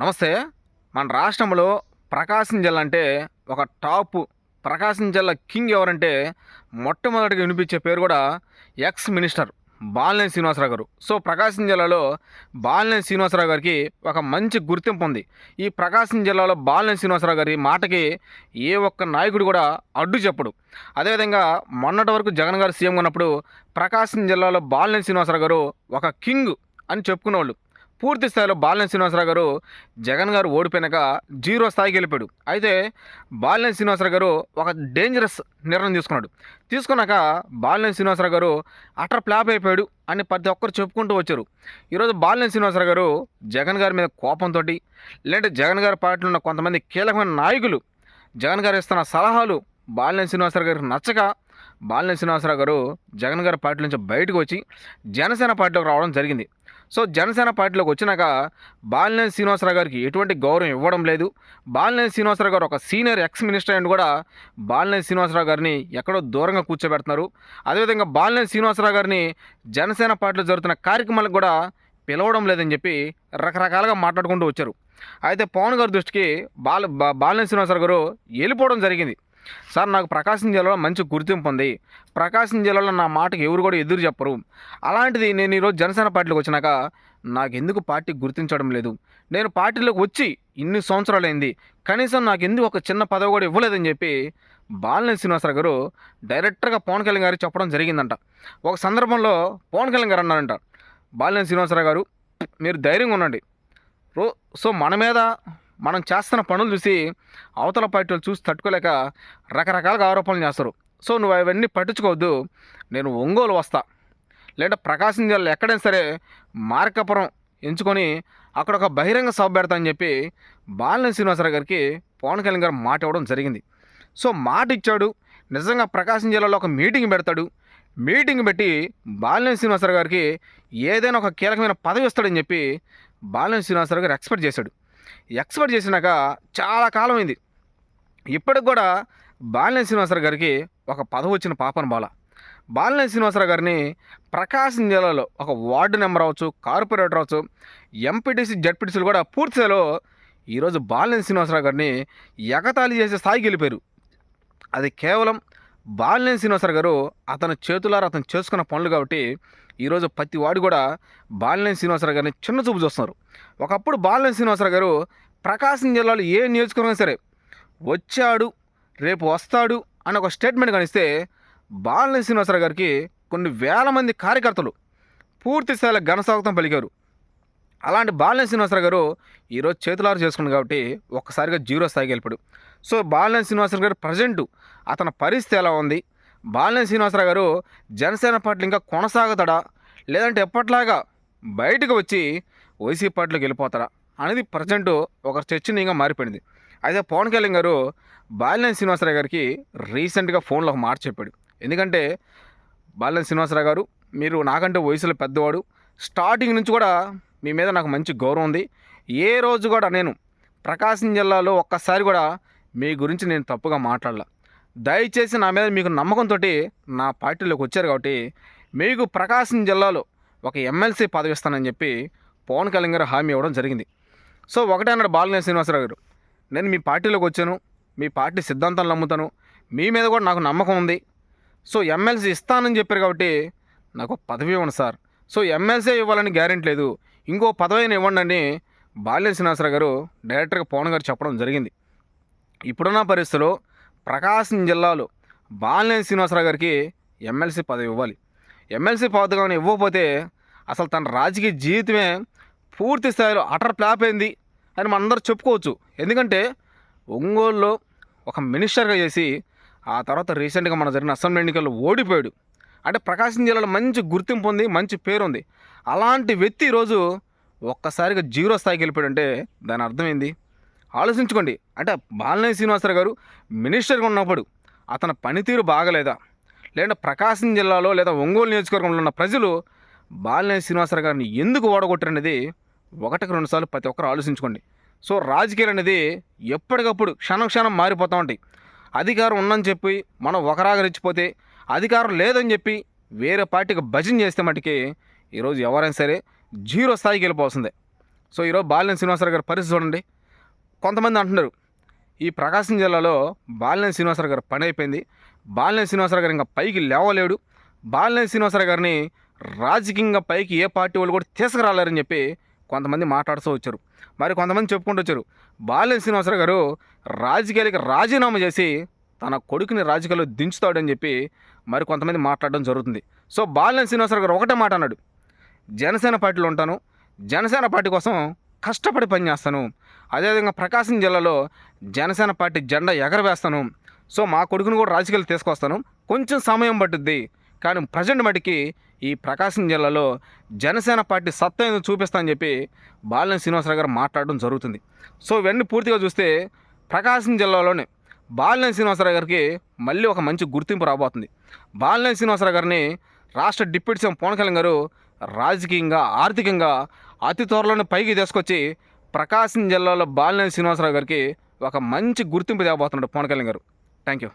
నమస్తే. మన రాష్ట్రంలో ప్రకాశం జిల్లా అంటే ఒక టాప్. ప్రకాశం జిల్లా కింగ్ ఎవరంటే మొట్టమొదటిగా వినిపించే పేరు కూడా ఎక్స్ మినిస్టర్ బాలినేని శ్రీనివాసరావు గారు. సో ప్రకాశం జిల్లాలో బాలినేని శ్రీనివాసరావు గారికి ఒక మంచి గుర్తింపు ఉంది. ఈ ప్రకాశం జిల్లాలో బాలినేని శ్రీనివాసరావు గారి మాటకి ఏ ఒక్క నాయకుడు కూడా అడ్డు చెప్పడు. అదేవిధంగా మొన్నటి వరకు జగన్ గారు సీఎం ఉన్నప్పుడు ప్రకాశం జిల్లాలో బాలినేని శ్రీనివాసరావు గారు ఒక కింగ్ అని చెప్పుకునేవాళ్ళు. పూర్తి స్థాయిలో బాలినేని శ్రీనివాసరావు గారు జగన్ గారు ఓడిపోయినాక జీరో స్థాయికి వెళ్ళిపోయాడు. అయితే బాలినేని శ్రీనివాసరావు గారు ఒక డేంజరస్ నిర్ణయం తీసుకున్నాడు. తీసుకున్నాక బాలినేని శ్రీనివాసరావు గారు అటర్ ప్లాప్ అయిపోయాడు అని ప్రతి ఒక్కరు చెప్పుకుంటూ వచ్చారు. ఈరోజు బాలినేని శ్రీనివాసరావు గారు జగన్ గారి మీద కోపంతో లేదంటే జగన్ గారి పార్టీలో ఉన్న కొంతమంది కీలకమైన నాయకులు జగన్ గారు ఇస్తున్న సలహాలు బాలినేని శ్రీనివాసరావు గారికి నచ్చక బాలినేని శ్రీనివాసరావు గారు జగన్ గారి పార్టీ నుంచి బయటకు వచ్చి జనసేన పార్టీలోకి రావడం జరిగింది. సో జనసేన పార్టీలోకి వచ్చినాక బాలినేని శ్రీనివాసరావు గారికి ఎటువంటి గౌరవం ఇవ్వడం లేదు. బాలినేని శ్రీనివాసరావు గారు ఒక సీనియర్ ఎక్స్ మినిస్టర్ అండ్ కూడా బాలినేని శ్రీనివాసరావు గారిని ఎక్కడో దూరంగా కూర్చోబెడుతున్నారు. అదేవిధంగా బాలినేని శ్రీనివాసరావు గారిని జనసేన పార్టీలో జరుగుతున్న కార్యక్రమాలకు కూడా పిలవడం లేదని చెప్పి రకరకాలుగా మాట్లాడుకుంటూ వచ్చారు. అయితే పవన్ గారి దృష్టికి బాల బాలినేని శ్రీనివాసరావు గారు వెళ్ళిపోవడం జరిగింది. సార్ నాకు ప్రకాశం జిల్లాలో మంచి గుర్తింపు ఉంది. ప్రకాశం జిల్లాలో నా మాటకు ఎవరు కూడా ఎదురు చెప్పరు. అలాంటిది నేను ఈరోజు జనసేన పార్టీలోకి వచ్చినాక నాకు ఎందుకు పార్టీ గుర్తించడం లేదు. నేను పార్టీలోకి వచ్చి ఇన్ని సంవత్సరాలైంది. కనీసం నాకు ఎందుకు ఒక చిన్న పదవి కూడా ఇవ్వలేదని చెప్పి బాలినేని శ్రీనివాసరావు గారు డైరెక్టర్గా పవన్ కళ్యాణ్ గారికి చెప్పడం జరిగిందంట. ఒక సందర్భంలో పవన్ కళ్యాణ్ గారు అన్నారంట బాలినేని శ్రీనివాసరావు గారు మీరు ధైర్యంగా ఉండండి. రో సో మన మీద మనం చేస్తున్న పనులు చూసి అవతల పార్టీలు చూసి తట్టుకోలేక రకరకాలుగా ఆరోపణలు చేస్తారు. సో నువ్వు అవన్నీ పట్టించుకోవద్దు. నేను ఒంగోలు వస్తా. లేదా ప్రకాశం జిల్లా ఎక్కడైనా సరే మార్కాపురం ఎంచుకొని అక్కడ ఒక బహిరంగ సభ పెడతా అని చెప్పి బాలినేని శ్రీనివాసరావు గారికి పవన్ కళ్యాణ్ గారు మాట ఇవ్వడం జరిగింది. సో మాట ఇచ్చాడు. నిజంగా ప్రకాశం జిల్లాలో ఒక మీటింగ్ పెడతాడు. మీటింగ్ పెట్టి బాలినేని శ్రీనివాసరావు గారికి ఏదైనా ఒక కీలకమైన పదవి ఇస్తాడని చెప్పి బాలినేని శ్రీనివాసరావు గారు ఎక్స్పెక్ట్ చేశాడు. ఎక్స్పర్ట్ చేసినాక చాలా కాలం అయింది ఇప్పటికి కూడా బాలినేని శ్రీనివాసరావు గారికి ఒక పదవి వచ్చిన పాపన బాల. బాలినేని శ్రీనివాసరావు గారిని ప్రకాశం జిల్లాలో ఒక వార్డు నెంబర్ అవ్వచ్చు కార్పొరేటర్ అవ్వచ్చు ఎంపీటీసీ జడ్పీటీసీలు కూడా పూర్తి స్థాయిలో ఈరోజు బాలినేని శ్రీనివాసరావు గారిని ఎగతాళి చేసే స్థాయికి వెళ్ళిపోయారు. అది కేవలం బాలినేని శ్రీనివాసరావు గారు అతని చేతులారా అతను చేసుకున్న పనులు కాబట్టి ఈరోజు ప్రతి వాడు కూడా బాలినేని శ్రీనివాసరావు గారిని చిన్న చూపు చూస్తున్నారు. ఒకప్పుడు బాలినేని శ్రీనివాసరావు గారు ప్రకాశం జిల్లాలో ఏ నియోజకవర్గం సరే వచ్చాడు రేపు వస్తాడు అని ఒక స్టేట్మెంట్ కనిస్తే బాలినేని శ్రీనివాసరావు గారికి కొన్ని వేల మంది కార్యకర్తలు పూర్తి స్థాయిలో ఘనస్వాగతం పలికారు. అలాంటి బాలినేని శ్రీనివాసరావు గారు ఈరోజు చేతులారు చేసుకున్నారు కాబట్టి ఒక్కసారిగా జీరో స్థాయికి వెళ్ళిపోయాడు. సో బాలినేని శ్రీనివాసరావు గారు ప్రజెంటు అతని పరిస్థితి ఎలా ఉంది? బాలినేని శ్రీనివాసరావు గారు జనసేన పార్టీలు ఇంకా కొనసాగుతాడా? లేదంటే ఎప్పట్లాగా బయటకు వచ్చి వైసీపీ పార్టీలోకి వెళ్ళిపోతాడా అనేది ప్రజెంట్ ఒక చర్చనీయంగా మారిపోయింది. అయితే పవన్ కళ్యాణ్ గారు బాలినేని శ్రీనివాసరావు గారికి రీసెంట్గా ఫోన్లో ఒక మాట చెప్పాడు. ఎందుకంటే బాలినేని శ్రీనివాసరావు గారు మీరు నాకంటే వయసులో పెద్దవాడు. స్టార్టింగ్ నుంచి కూడా మీ మీద నాకు మంచి గౌరవం ఉంది. ఏ రోజు కూడా నేను ప్రకాశం జిల్లాలో ఒక్కసారి కూడా మీ గురించి నేను తప్పుగా మాట్లాడాల. దయచేసి నా మీద మీకు నమ్మకంతో నా పార్టీలోకి వచ్చారు కాబట్టి మీకు ప్రకాశం జిల్లాలో ఒక ఎమ్మెల్సీ పదవి ఇస్తానని చెప్పి పవన్ కళ్యాణ్ గారు హామీ ఇవ్వడం జరిగింది. సో ఒకటే అన్నాడు బాలినేని శ్రీనివాసరావు గారు. నేను మీ పార్టీలోకి వచ్చాను మీ పార్టీ సిద్ధాంతాలు నమ్ముతాను మీ మీద కూడా నాకు నమ్మకం ఉంది. సో ఎమ్మెల్సీ ఇస్తానని చెప్పారు కాబట్టి నాకు పదవి ఇవ్వండి సార్. సో ఎమ్మెల్సీ ఇవ్వాలని గ్యారెంటీ లేదు. ఇంకో పదవిని ఇవ్వండి అని బాలినేని శ్రీనివాసరావు గారు డైరెక్టర్గా పవన్ గారు చెప్పడం జరిగింది. ఇప్పుడున్న పరిస్థితిలో ప్రకాశం జిల్లాలో బాలినేని శ్రీనివాసరావు గారికి ఎమ్మెల్సీ పదవి ఇవ్వాలి. ఎమ్మెల్సీ పదవి ఇవ్వకపోతే అసలు తన రాజకీయ జీవితమే పూర్తి స్థాయిలో అటర్ ప్లాప్ అయింది అని మనందరూ చెప్పుకోవచ్చు. ఎందుకంటే ఒంగోలులో ఒక మినిస్టర్గా చేసి ఆ తర్వాత రీసెంట్గా మన జరిగిన అసెంబ్లీ ఎన్నికల్లో ఓడిపోయాడు. అంటే ప్రకాశం జిల్లాలో మంచి గుర్తింపు ఉంది మంచి పేరు ఉంది. అలాంటి వ్యక్తి ఈరోజు ఒక్కసారిగా జీరో స్థాయికి వెళ్ళిపోయాడంటే దాని అర్థమైంది ఆలోచించుకోండి. అంటే బాలనేని శ్రీనివాసరావు గారు మినిస్టర్గా ఉన్నప్పుడు అతని పనితీరు బాగలేదా? లేదా ప్రకాశం జిల్లాలో లేదా ఒంగోలు నియోజకవర్గంలో ఉన్న ప్రజలు బాలినేని శ్రీనివాసరావు గారిని ఎందుకు ఓడగొట్టారనేది ఒకటికి రెండుసార్లు ప్రతి ఒక్కరు ఆలోచించుకోండి. సో రాజకీయాలు అనేది ఎప్పటికప్పుడు క్షణం క్షణం మారిపోతూ ఉంటాయి. అధికారం ఉందని చెప్పి మనం ఒకరాగా అధికారం లేదని చెప్పి వేరే పార్టీకి భజన చేస్తే మటుకి ఈరోజు ఎవరైనా సరే జీరో స్థాయికి వెళ్ళిపోతుంది సో ఈరోజు బాలినేని శ్రీనివాసరావు గారి పరిస్థితి చూడండి. కొంతమంది అంటున్నారు ఈ ప్రకాశం జిల్లాలో బాలినేని శ్రీనివాసరావు గారు పని అయిపోయింది. బాలినేని శ్రీనివాసరావు గారు ఇంకా పైకి లేవలేడు. బాలినేని శ్రీనివాసరావు గారిని రాజకీయంగా పైకి ఏ పార్టీ వాళ్ళు కూడా తీసుకురాలేరని చెప్పి కొంతమంది మాట్లాడుతూ వచ్చారు. మరి కొంతమంది చెప్పుకుంటూ వచ్చారు. బాలినేని శ్రీనివాసరావు గారు రాజకీయాలకి రాజీనామా చేసి తన కొడుకుని రాజకీయాల్లో దించుతాడని చెప్పి మరి కొంతమంది మాట్లాడడం జరుగుతుంది. సో బాలినేని శ్రీనివాసరావు గారు ఒకటే మాట అన్నాడు. జనసేన పార్టీలో ఉంటాను. జనసేన పార్టీ కోసం కష్టపడి పనిచేస్తాను. అదేవిధంగా ప్రకాశం జిల్లాలో జనసేన పార్టీ జెండా ఎగరవేస్తాను. సో మా కొడుకును కూడా రాజకీయాలు తీసుకొస్తాను. కొంచెం సమయం పట్టుద్ది. కానీ ప్రజెంట్ మటుకి ఈ ప్రకాశం జిల్లాలో జనసేన పార్టీ సత్తా ఏందో చూపిస్తా అని చెప్పి బాలినేని శ్రీనివాసరావు గారు మాట్లాడడం జరుగుతుంది. సో ఇవన్నీ పూర్తిగా చూస్తే ప్రకాశం జిల్లాలోనే బాలినేని శ్రీనివాసరావు గారికి మళ్ళీ ఒక మంచి గుర్తింపు రాబోతుంది. బాలినేని శ్రీనివాసరావు గారిని రాష్ట్ర డిప్యూటీ సీఎం పవన్ కళ్యాణ్ గారు రాజకీయంగా ఆర్థికంగా అతి త్వరలోనే పైకి తీసుకొచ్చి ప్రకాశం జిల్లాలో బాలినేని శ్రీనివాసరావు గారికి ఒక మంచి గుర్తింపు తేబోతున్నాడు పవన్ కళ్యాణ్ గారు. Thank you